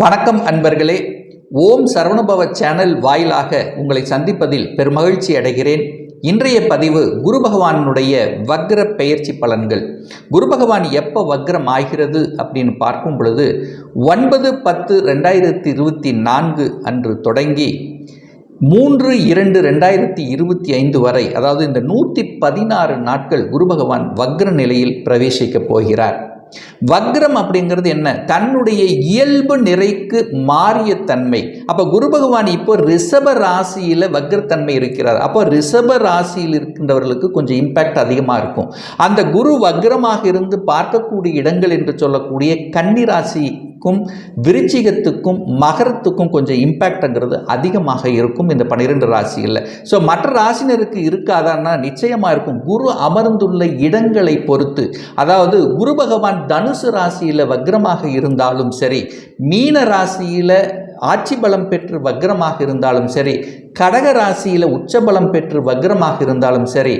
வணக்கம் அன்பர்களே. ஓம் சரவணுபவ சேனல் வாயிலாக உங்களை சந்திப்பதில் பெருமகிழ்ச்சி அடைகிறேன். இன்றைய பதிவு குரு பகவானுடைய வக்ர பெயர்ச்சி பலன்கள். குரு பகவான் எப்போ வக்ரம் ஆகிறது அப்படின்னு பார்க்கும் பொழுது ஒன்பது பத்து ரெண்டாயிரத்தி இருபத்தி நான்கு அன்று தொடங்கி மூன்று இரண்டு ரெண்டாயிரத்தி இருபத்தி ஐந்து வரை அதாவது இந்த நூற்றி பதினாறு நாட்கள் குரு பகவான் வக்ர நிலையில் பிரவேசிக்கப் போகிறார். வக்ரம் அப்படிங்கிறது என்ன? தன்னுடைய இயல்பு நிறைக்கு மாறிய தன்மை. அப்போ குரு பகவான் இப்போ ரிஷப ராசியில் வக்ரத்தன்மை இருக்கிறார். அப்போ ரிஷப ராசியில் இருக்கின்றவர்களுக்கு கொஞ்சம் இம்பேக்ட் அதிகமாக இருக்கும். அந்த குரு வக்ரமாக இருந்து பார்க்கக்கூடிய இடங்கள் என்று சொல்லக்கூடிய கன்னி ராசி ராசிக்கும் விருச்சிகத்துக்கும் மகரத்துக்கும் கொஞ்சம் இம்பேக்ட்ங்கிறது அதிகமாக இருக்கும் இந்த பன்னிரெண்டு ராசிகளில். ஸோ மற்ற ராசினருக்கு இருக்காதான்னா நிச்சயமாக இருக்கும். குரு அமர்ந்துள்ள இடங்களை பொறுத்து அதாவது குரு பகவான் தனுசு ராசியில் வக்ரமாக இருந்தாலும் சரி மீன ராசியில் ஆட்சி பலம் பெற்று வக்ரமாக இருந்தாலும் சரி கடக ராசியில் உச்சபலம் பெற்று வக்ரமாக இருந்தாலும் சரி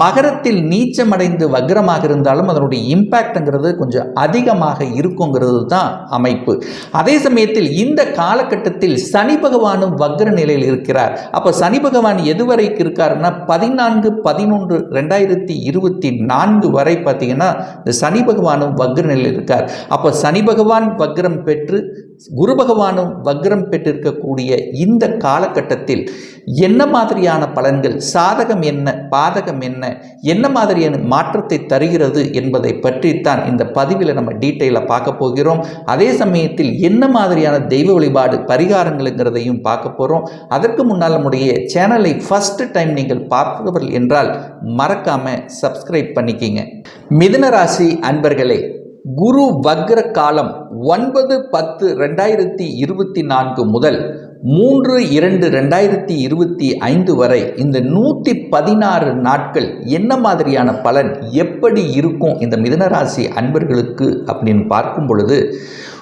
மகரத்தில் நீச்சமடைந்து வக்ரமாக இருந்தாலும் அதனுடைய இம்பேக்ட்ங்கிறது கொஞ்சம் அதிகமாக இருக்குங்கிறது தான் அமைப்பு. அதே சமயத்தில் இந்த காலகட்டத்தில் சனி பகவானும் வக்ர நிலையில் இருக்கிறார். அப்போ சனி பகவான் எதுவரைக்கு இருக்காருன்னா பதினான்கு பதினொன்று ரெண்டாயிரத்தி இருபத்தி நான்கு வரை பார்த்தீங்கன்னா இந்த சனி பகவானும் வக்ர நிலையில் இருக்கார். அப்போ சனி பகவான் வக்ரம் பெற்று குரு பகவானும் வக்ரம் பெற்றிருக்கக்கூடிய இந்த காலகட்டத்தில் என்ன மாதிரியான பலன்கள் சாதகம் என்ன பாதகம் என்ன என்ன மாதிரியான மாற்றத்தை தருகிறது என்பதை பற்றித்தான் இந்த பதிவில் நம்ம டீட்டெயிலாக பார்க்க போகிறோம். அதே சமயத்தில் என்ன மாதிரியான தெய்வ வழிபாடு பரிகாரங்களுங்கிறதையும் பார்க்க போகிறோம் அதற்கு முன்னால் நம்முடைய சேனலை ஃபஸ்ட் டைம் நீங்கள் பார்ப்பவர்கள் என்றால் மறக்காமல் சப்ஸ்கிரைப் பண்ணிக்கிங்க. மிதுன ராசி அன்பர்களே குரு வக்ர காலம் ஒன்பது பத்து ரெண்டாயிரத்தி இருபத்தி நான்கு முதல் மூன்று இரண்டு ரெண்டாயிரத்தி இருபத்தி ஐந்து வரை இந்த நூற்றி பதினாறு நாட்கள் என்ன மாதிரியான பலன் எப்படி இருக்கும் இந்த மிதனராசி அன்பர்களுக்கு அப்படின்னு பார்க்கும் பொழுது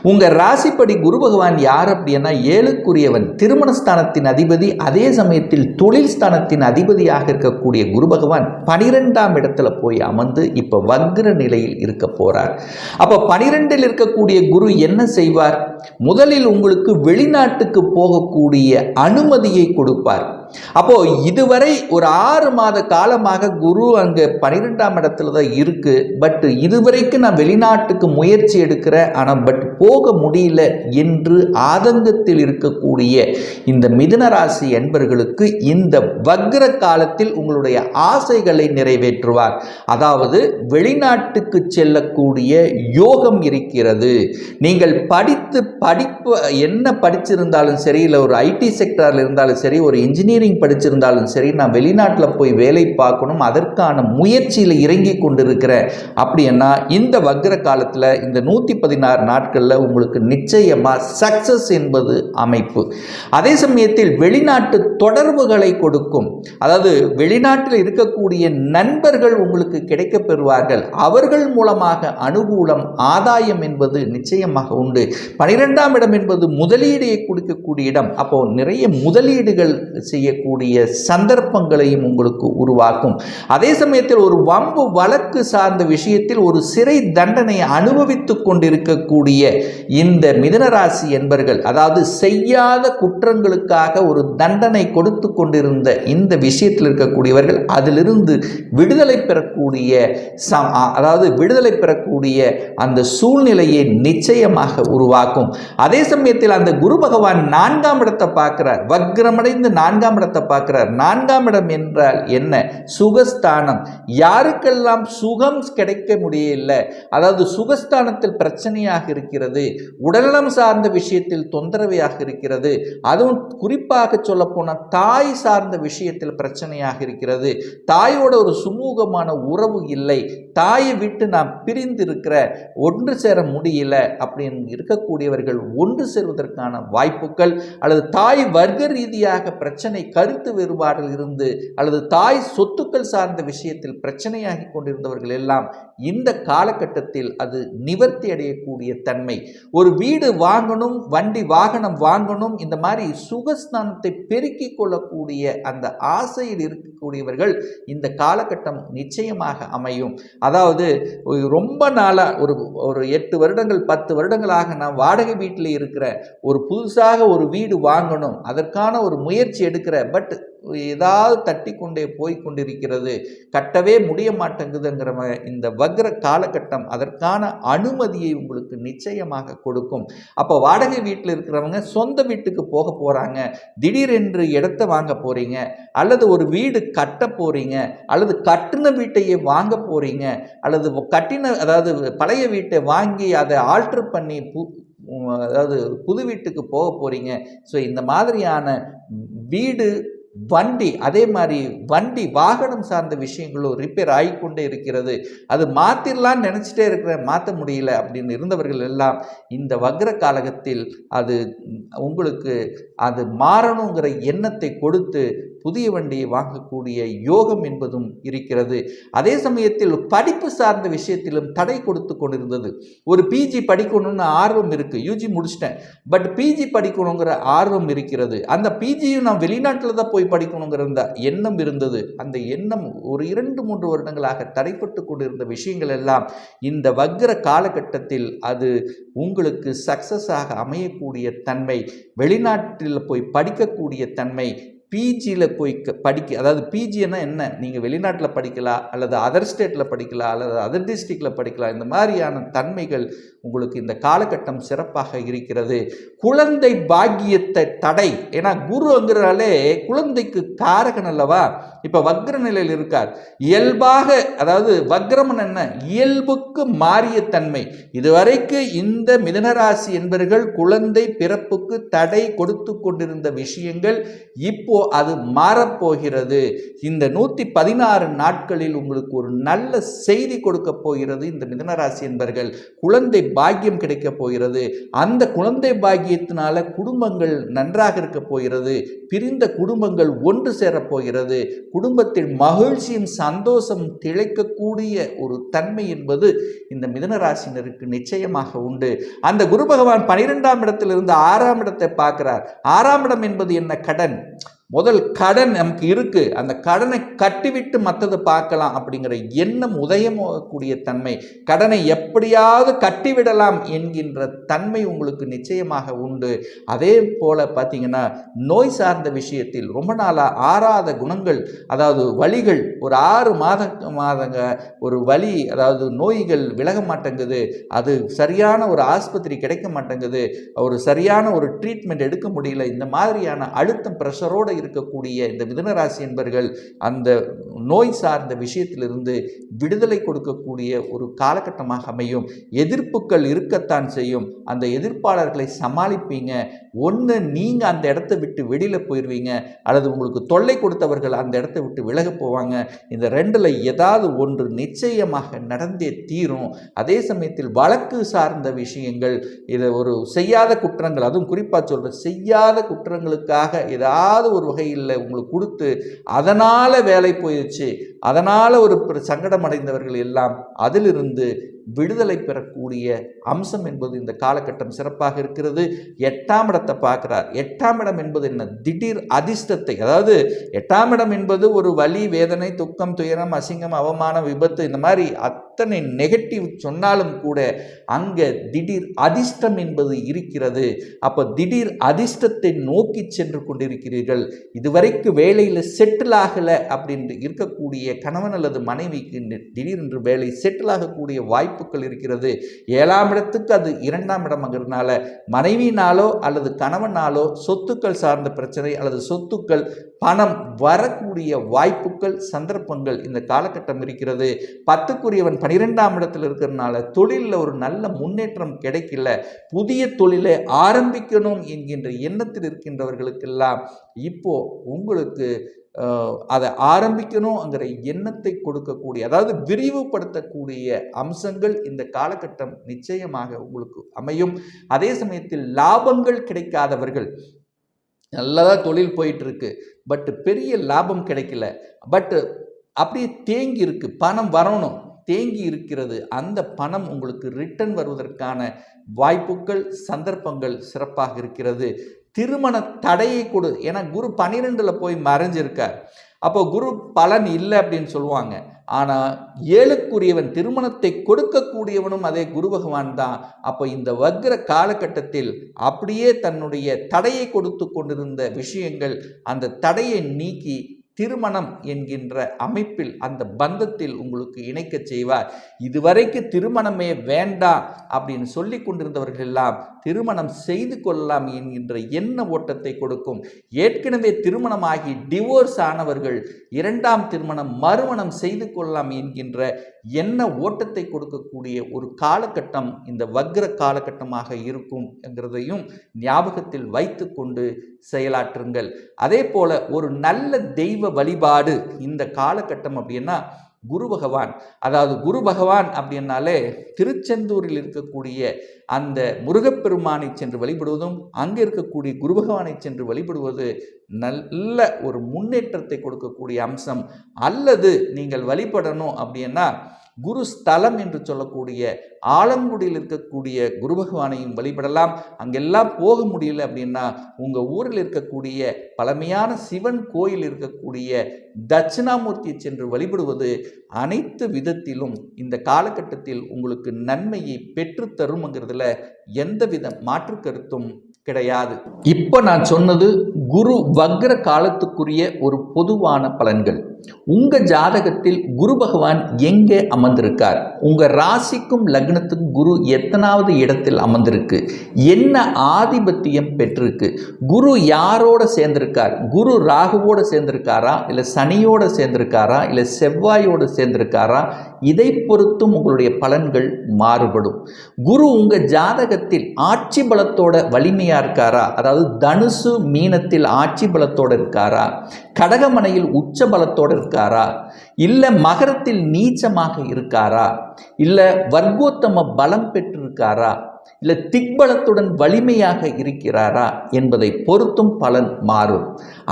உங்கள் ராசிப்படி குரு பகவான் யார் அப்படின்னா ஏழுக்குரியவன் திருமணஸ்தானத்தின் அதிபதி அதே சமயத்தில் தொழில் ஸ்தானத்தின் அதிபதியாக இருக்கக்கூடிய குரு பகவான் பனிரெண்டாம் இடத்துல போய் அமர்ந்து இப்போ வக்ர நிலையில் இருக்க போகிறார் அப்போ பனிரெண்டில் இருக்கக்கூடிய குரு என்ன செய்வார்? முதலில் உங்களுக்கு வெளிநாட்டுக்கு போக போகக்கூடிய அனுமதியை கொடுப்பார். அப்போ இதுவரை ஒரு ஆறு மாத காலமாக குரு அங்கே பன்னிரெண்டாம் இடத்துல தான் இருக்கு. பட் இதுவரைக்கும் நான் வெளிநாட்டுக்கு முயற்சி எடுக்கிறேன் ஆனால் பட் போக முடியல என்று ஆதங்கத்தில் இருக்கக்கூடிய இந்த மிதுனராசி என்பர்களுக்கு இந்த வக்ர காலத்தில் உங்களுடைய ஆசைகளை நிறைவேற்றுவார். அதாவது வெளிநாட்டுக்கு செல்லக்கூடிய யோகம் இருக்கிறது. நீங்கள் படித்து படிப்பு என்ன படிச்சிருந்தாலும் சரி இல்லை ஒரு ஐடி செக்டரில் இருந்தாலும் சரி ஒரு இன்ஜினியரிங் இன்ஜினியரிங் படிச்சிருந்தாலும் சரி நான் வெளிநாட்டில் போய் வேலை பார்க்கணும் அதற்கான முயற்சியில் இறங்கி கொண்டிருக்கிறேன் அப்படின்னா இந்த வக்ர காலத்தில் இந்த நூற்றி பதினாறு நாட்களில் உங்களுக்கு நிச்சயமாக சக்சஸ் என்பது அமைப்பு. அதே சமயத்தில் வெளிநாட்டு தொடர்புகளை கொடுக்கும். அதாவது வெளிநாட்டில் இருக்கக்கூடிய நண்பர்கள் உங்களுக்கு கிடைக்க பெறுவார்கள். அவர்கள் மூலமாக அனுகூலம் ஆதாயம் என்பது நிச்சயமாக உண்டு. பனிரெண்டாம் இடம் என்பது முதலீடை கொடுக்கக்கூடிய இடம். அப்போ நிறைய முதலீடுகள் செய்ய செய்யக்கூடிய சந்தர்ப்பங்களையும் உங்களுக்கு உருவாக்கும். அதே சமயத்தில் ஒரு வம்பு வழக்கு சார்ந்த விஷயத்தில் ஒரு சிறை தண்டனை அனுபவித்துக் கொண்டிருக்கக்கூடிய இந்த மிதனராசி என்பர்கள் அதாவது செய்யாத குற்றங்களுக்காக ஒரு தண்டனை கொடுத்து கொண்டிருந்த இந்த விஷயத்தில் இருக்கக்கூடியவர்கள் அதிலிருந்து விடுதலை பெறக்கூடிய சம் அதாவது விடுதலை பெறக்கூடிய அந்த சூழ்நிலையை நிச்சயமாக உருவாக்கும். அதே சமயத்தில் அந்த குரு பகவான் நான்காம் இடத்தை பார்க்கிறார். வக்ரமடைந்து நான்காம் இடத்தை பார்க்கிறார். நான்காம் இடம் என்றால் என்ன? சுகஸ்தானம். யாருக்கெல்லாம் சுகம் கிடைக்க முடியல அதாவது சுகஸ்தானத்தில் பிரச்சனையாக இருக்கிறது உடல்நலம் சார்ந்த விஷயத்தில் தொந்தரவையாக இருக்கிறது அதுவும் குறிப்பாக சொல்ல போனால் தாய் சார்ந்த விஷயத்தில் பிரச்சனையாக இருக்கிறது தாயோட ஒரு சுமூகமான உறவு இல்லை தாயை விட்டு நாம் பிரிந்து இருக்கிற ஒன்று சேர முடியல அப்படின்னு இருக்கக்கூடியவர்கள் ஒன்று சேர்வதற்கான வாய்ப்புகள் அல்லது தாய் வர்க்க ரீதியாக பிரச்சனை கருத்து வேறுபாடில் இருந்து அல்லது தாய் சொத்துக்கள் சார்ந்த விஷயத்தில் பிரச்சனையாகி கொண்டிருந்தவர்கள் எல்லாம் இந்த காலகட்டத்தில் அது நிவர்த்தி அடையக்கூடிய தன்மை. ஒரு வீடு வாங்கணும் வண்டி வாகனம் வாங்கணும் இந்த மாதிரி சுகஸ்தானத்தை பெருக்கிக் கொள்ளக்கூடிய அந்த ஆசையில் இருக்கக்கூடியவர்கள் இந்த காலகட்டம் நிச்சயமாக அமையும். அதாவது ரொம்ப நாளாக ஒரு ஒரு எட்டு வருடங்கள் பத்து வருடங்களாக நான் வாடகை வீட்டில் இருக்கிற ஒரு புதுசாக ஒரு வீடு வாங்கணும் அதற்கான ஒரு முயற்சி எடுக்கிற பட் ஏதாவது தட்டி கொண்டே போய் கொண்டிருக்கிறது கட்டவே முடிய மாட்டேங்குதுங்கிற இந்த வக்ர காலகட்டம் அதற்கான அனுமதியை உங்களுக்கு நிச்சயமாக கொடுக்கும். அப்போ வாடகை வீட்டில் இருக்கிறவங்க சொந்த வீட்டுக்கு போக போகிறாங்க திடீரென்று இடத்த வாங்க போகிறீங்க அல்லது ஒரு வீடு கட்ட போகிறீங்க அல்லது கட்டின வீட்டையே வாங்க போகிறீங்க அல்லது கட்டின அதாவது பழைய வீட்டை வாங்கி அதை ஆல்ட்ரு பண்ணி பு அதாவது புது வீட்டுக்கு போக போகிறீங்க ஸோ இந்த மாதிரியான வீடு வண்டி அதே மாதிரி வண்டி வாகனம் சார்ந்த விஷயங்களும் ரிப்பேர் ஆகிக்கொண்டே இருக்கிறது. அது மாற்றிடலான்னு நினச்சிட்டே இருக்கிற மாற்ற முடியல அப்படின்னு இருந்தவர்கள் எல்லாம் இந்த வக்ர காலகத்தில் அது உங்களுக்கு அது மாறணுங்கிற எண்ணத்தை கொடுத்து புதிய வண்டியை வாங்கக்கூடிய யோகம் என்பதும் இருக்கிறது. அதே சமயத்தில் படிப்பு சார்ந்த விஷயத்திலும் தடை கொடுத்து கொண்டிருந்தது. ஒரு பிஜி படிக்கணும்னு ஆர்வம் இருக்குது யூஜி முடிச்சிட்டேன். பட் பிஜி படிக்கணுங்கிற ஆர்வம் இருக்கிறது. அந்த பிஜியும் நான் வெளிநாட்டில் தான் போய் படிக்கணுங்கிற அந்த எண்ணம் இருந்தது. அந்த எண்ணம் ஒரு இரண்டு மூன்று வருடங்களாக தடைப்பட்டு கொண்டிருந்த விஷயங்கள் எல்லாம் இந்த வக்ர காலகட்டத்தில் அது உங்களுக்கு சக்சஸாக அமையக்கூடிய தன்மை வெளிநாட்டில் போய் படிக்கக்கூடிய தன்மை பிஜியில் போய் க- படிக்க அதாவது பிஜின்னா என்ன? நீங்கள் வெளிநாட்டில் படிக்கலாம் அல்லது அதர் ஸ்டேட்டில் படிக்கலாம் அல்லது அதர் டிஸ்ட்ரிக்டில் படிக்கலாம் இந்த மாதிரியான தன்மைகள் உங்களுக்கு இந்த காலகட்டம் சிறப்பாக இருக்கிறது. குழந்தை பாக்கியத்தை தடை. ஏன்னா குருங்கிறாலே குழந்தைக்கு காரகன் அல்லவா? இப்போ வக்ர நிலையில் இருக்கார். இயல்பாக அதாவது வக்ரமன் என்ன? இயல்புக்கு மாறிய தன்மை. இதுவரைக்கு இந்த மிதனராசி என்பவர்கள் குழந்தை பிறப்புக்கு தடை கொடுத்து கொண்டிருந்த விஷயங்கள் இப்போ அது மாறப்போகிறது. இந்த நூற்றி பதினாறு நாட்களில் உங்களுக்கு ஒரு நல்ல செய்தி கொடுக்க போகிறது இந்த மிதனராசி என்பர்கள். குழந்தை பாக்கியம் கிடைக்க போகிறது. அந்த குழந்தை பாக்கியத்தினால குடும்பங்கள் நன்றாக இருக்க போகிறது. பிரிந்த குடும்பங்கள் ஒன்று சேரப் போகிறது. குடும்பத்தில் மகிழ்ச்சியும் சந்தோஷம் திளைக்கக்கூடிய ஒரு தன்மை என்பது இந்த மிதனராசினருக்கு நிச்சயமாக உண்டு. அந்த குரு பகவான் பனிரெண்டாம் இடத்திலிருந்து ஆறாம் இடத்தை பார்க்கிறார். ஆறாம் இடம் என்பது என்ன? கடன். முதல் கடன் நமக்கு இருக்குது அந்த கடனை கட்டிவிட்டு மற்றதை பார்க்கலாம் அப்படிங்கிற எண்ணம் உதயமாகக்கூடிய தன்மை கடனை எப்படியாவது கட்டிவிடலாம் என்கின்ற தன்மை உங்களுக்கு நிச்சயமாக உண்டு. அதே போல் பார்த்தீங்கன்னா நோய் சார்ந்த விஷயத்தில் ரொம்ப நாளாக ஆறாத குணங்கள் அதாவது வழிகள் ஒரு ஆறு மாத மாதங்க ஒரு வழி அதாவது நோய்கள் விலக மாட்டேங்குது. அது சரியான ஒரு ஆஸ்பத்திரி கிடைக்க மாட்டேங்குது. ஒரு சரியான ஒரு ட்ரீட்மெண்ட் எடுக்க முடியல. இந்த மாதிரியான அழுத்தம் ப்ரெஷரோடு இருக்கக்கூடிய இந்த மிதனராசி என்பர்கள் அந்த நோய் சார்ந்த விஷயத்திலிருந்து விடுதலை கொடுக்கக்கூடிய ஒரு காலகட்டமாக அமையும். எதிர்ப்புகள் இருக்கத்தான் செய்யும். அந்த எதிர்ப்பாளர்களை சமாளிப்பீங்க. ஒன்று நீங்கள் அந்த இடத்த விட்டு வெளியில் போயிடுவீங்க அல்லது உங்களுக்கு தொல்லை கொடுத்தவர்கள் அந்த இடத்த விட்டு விலக போவாங்க. இந்த ரெண்டில் ஏதாவது ஒன்று நிச்சயமாக நடந்தே தீரும். அதே சமயத்தில் வழக்கு சார்ந்த விஷயங்கள் இதை ஒரு செய்யாத குற்றங்கள் அதுவும் குறிப்பாக சொல்கிற செய்யாத குற்றங்களுக்காக ஏதாவது ஒரு வகையில் உங்களுக்கு கொடுத்து அதனால் வேலை போயிடுச்சு அதனால் ஒரு சங்கடம் அடைந்தவர்கள் எல்லாம் அதிலிருந்து விடுதலை பெறக்கூடிய அம்சம் என்பது இந்த காலகட்டம் சிறப்பாக இருக்கிறது. எட்டாம் இடத்தை பார்க்கிறார். எட்டாம் இடம் என்பது என்ன? திடீர் அதிர்ஷ்டத்தை. அதாவது எட்டாம் இடம் என்பது ஒரு வலி வேதனை துக்கம் துயரம் அசிங்கம் அவமானம் விபத்து இந்த மாதிரி அத்தனை நெகட்டிவ் சொன்னாலும் கூட அங்கே திடீர் அதிர்ஷ்டம் என்பது இருக்கிறது. அப்போ திடீர் அதிர்ஷ்டத்தை நோக்கி சென்று கொண்டிருக்கிறீர்கள். இதுவரைக்கு வேலையில் செட்டில் ஆகலை அப்படின்னு இருக்கக்கூடிய கணவன் அல்லது மனைவிக்கு திடீரென்று வேலை செட்டில் ஆகக்கூடிய வாய்ப்பு வாய்ப்புகள் இருக்கிறது. ஏழாம் இடத்துக்கு அது இரண்டாம் இடம்ங்கிறதுனால மனைவினாலோ அல்லது கணவனாலோ சொத்துக்கள் சார்ந்த பிரச்சனை அல்லது சொத்துக்கள் பணம் வரக்கூடிய வாய்ப்புகள் சந்தர்ப்பங்கள் இந்த காலகட்டம் இருக்கிறது. பத்துக்குரியவன் பனிரெண்டாம் இடத்தில் இருக்கிறதுனால தொழிலில் ஒரு நல்ல முன்னேற்றம் கிடைக்கல. புதிய தொழிலை ஆரம்பிக்கணும் என்கின்ற எண்ணத்தில் இருக்கின்றவர்களுக்கெல்லாம் இப்போ உங்களுக்கு அதை ஆரம்பிக்கணுங்கிற எண்ணத்தை கொடுக்கக்கூடிய அதாவது விரிவுபடுத்தக்கூடிய அம்சங்கள் இந்த காலகட்டம் நிச்சயமாக உங்களுக்கு அமையும். அதே சமயத்தில் லாபங்கள் கிடைக்காதவர்கள் நல்லதாக தொழில் போயிட்டு இருக்கு பட் பெரிய லாபம் கிடைக்கல பட்டு அப்படியே தேங்கி இருக்கு பணம் வரணும் தேங்கி இருக்கிறது அந்த பணம் உங்களுக்கு ரிட்டர்ன் வருவதற்கான வாய்ப்புகள் சந்தர்ப்பங்கள் சிறப்பாக இருக்கிறது. திருமண தடையை கொடு. ஏன்னா குரு பன்னிரெண்டில் போய் மறைஞ்சிருக்கார். அப்போ குரு பலன் இல்லை அப்படின்னு சொல்லுவாங்க. ஆனால் ஏழுக்குரியவன் திருமணத்தை கொடுக்கக்கூடியவனும் அதே குரு பகவான் தான். அப்போ இந்த வக்ர காலகட்டத்தில் அப்படியே தன்னுடைய தடையை கொடுத்து கொண்டிருந்த விஷயங்கள் அந்த தடையை நீக்கி திருமணம் என்கின்ற அமைப்பில் அந்த பந்தத்தில் உங்களுக்கு இணைக்க செய்வார். இதுவரைக்கு திருமணமே வேண்டாம் அப்படின்னு சொல்லி கொண்டிருந்தவர்கள் எல்லாம் திருமணம் செய்து கொள்ளலாம் என்கின்ற எண்ண ஓட்டத்தை கொடுக்கும். ஏற்கனவே திருமணமாகி டிவோர்ஸ் ஆனவர்கள் இரண்டாம் திருமணம் மறுமணம் செய்து கொள்ளலாம் என்கின்ற என்ன ஓட்டத்தை கொடுக்கக்கூடிய ஒரு காலகட்டம் இந்த வக்ர காலகட்டமாக இருக்கும் என்கிறதையும் ஞாபகத்தில் வைத்து கொண்டு செயலாற்றுங்கள். அதே போல் ஒரு நல்ல தெய்வ வழிபாடு இந்த காலகட்டம் அப்படின்னா குரு பகவான். அதாவது குரு பகவான் அப்படின்னாலே திருச்செந்தூரில் இருக்கக்கூடிய அந்த முருகப்பெருமானை சென்று வழிபடுவதும் அங்கே இருக்கக்கூடிய குரு பகவானை சென்று வழிபடுவது நல்ல ஒரு முன்னேற்றத்தை கொடுக்கக்கூடிய அம்சம். அல்லது நீங்கள் வழிபடணும் அப்படின்னா குரு ஸ்தலம் என்று சொல்லக்கூடிய ஆலங்குடியில் இருக்கக்கூடிய குரு பகவானையும் வழிபடலாம். அங்கெல்லாம் போக முடியல அப்படின்னா உங்கள் ஊரில் இருக்கக்கூடிய பழமையான சிவன் கோயில் இருக்கக்கூடிய தட்சிணாமூர்த்தியை சென்று வழிபடுவது அனைத்து விதத்திலும் இந்த காலகட்டத்தில் உங்களுக்கு நன்மையை பெற்றுத்தரும்ங்கிறதுல எந்தவித மாற்று கருத்தும் கிடையாது. இப்போ நான் சொன்னது குரு வக்ர காலத்துக்குரிய ஒரு பொதுவான பலன்கள். உங்க ஜாதகத்தில் குரு பகவான் எங்கே அமர்ந்திருக்கார்? உங்க ராசிக்கும் லக்னத்துக்கும் குரு எத்தனாவது இடத்தில் அமர்ந்திருக்கு? என்ன ஆதிபத்தியம் பெற்றிருக்கு? குரு யாரோட சேர்ந்திருக்கார்? குரு ராகுவோட சேர்ந்திருக்காரா? இல்லை சனியோட சேர்ந்திருக்காரா? இல்லை செவ்வாயோட சேர்ந்திருக்காரா? இதை பொறுத்தும் உங்களுடைய பலன்கள் மாறுபடும். குரு உங்க ஜாதகத்தில் ஆட்சி பலத்தோட வலிமையாக இருக்காரா? அதாவது தனுசு மீனத்தில் ஆட்சி பலத்தோட இருக்காரா? கடகமனையில் உச்ச பலத்தோட இருக்காரா? இல்லை மகரத்தில் நீச்சமாக இருக்காரா? இல்லை வர்க்கோத்தம பலம் பெற்றிருக்காரா? இல்லை திக்பலத்துடன் வலிமையாக இருக்கிறாரா என்பதை பொறுத்தும் பலன் மாறும்.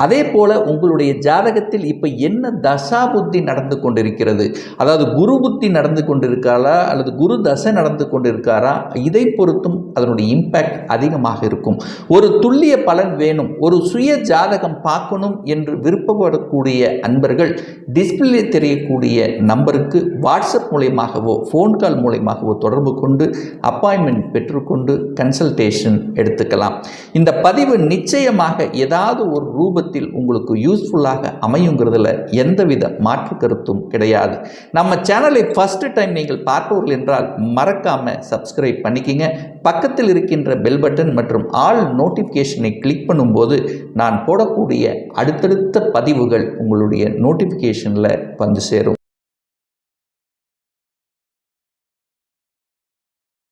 அதே போல உங்களுடைய ஜாதகத்தில் இப்போ என்ன தசா புத்தி நடந்து கொண்டிருக்கிறது? அதாவது குரு புத்தி நடந்து கொண்டிருக்காரா? அல்லது குரு தசை நடந்து கொண்டிருக்காரா? இதை பொறுத்தும் அதனுடைய இம்பேக்ட் அதிகமாக இருக்கும். ஒரு துல்லிய பலன் வேணும். ஒரு சுய ஜாதகம் பார்க்கணும் என்று விருப்பப்படக்கூடிய அன்பர்கள் டிஸ்பிளே தெரியக்கூடிய நம்பருக்கு வாட்ஸ்அப் மூலயமாகவோ ஃபோன் கால் மூலயமாகவோ தொடர்பு கொண்டு அப்பாயின்மெண்ட் பெற்று பெற்றுக்கொண்டு கன்சல்டேஷன் எடுத்துக்கலாம். இந்த பதிவு நிச்சயமாக ஏதாவது ஒரு ரூபத்தில் உங்களுக்கு யூஸ்ஃபுல்லாக அமையுங்கிறதுல எந்தவித மாற்று கருத்தும் கிடையாது. நம்ம சேனலை ஃபஸ்ட்டு டைம் நீங்கள் பார்ப்பவர்கள் என்றால் மறக்காமல் சப்ஸ்கிரைப் பண்ணிக்கிங்க. பக்கத்தில் இருக்கின்ற பெல் பட்டன் மற்றும் ஆல் நோட்டிஃபிகேஷனை கிளிக் பண்ணும்போது நான் போடக்கூடிய அடுத்தடுத்த பதிவுகள் உங்களுடைய நோட்டிஃபிகேஷனில் வந்து சேரும்.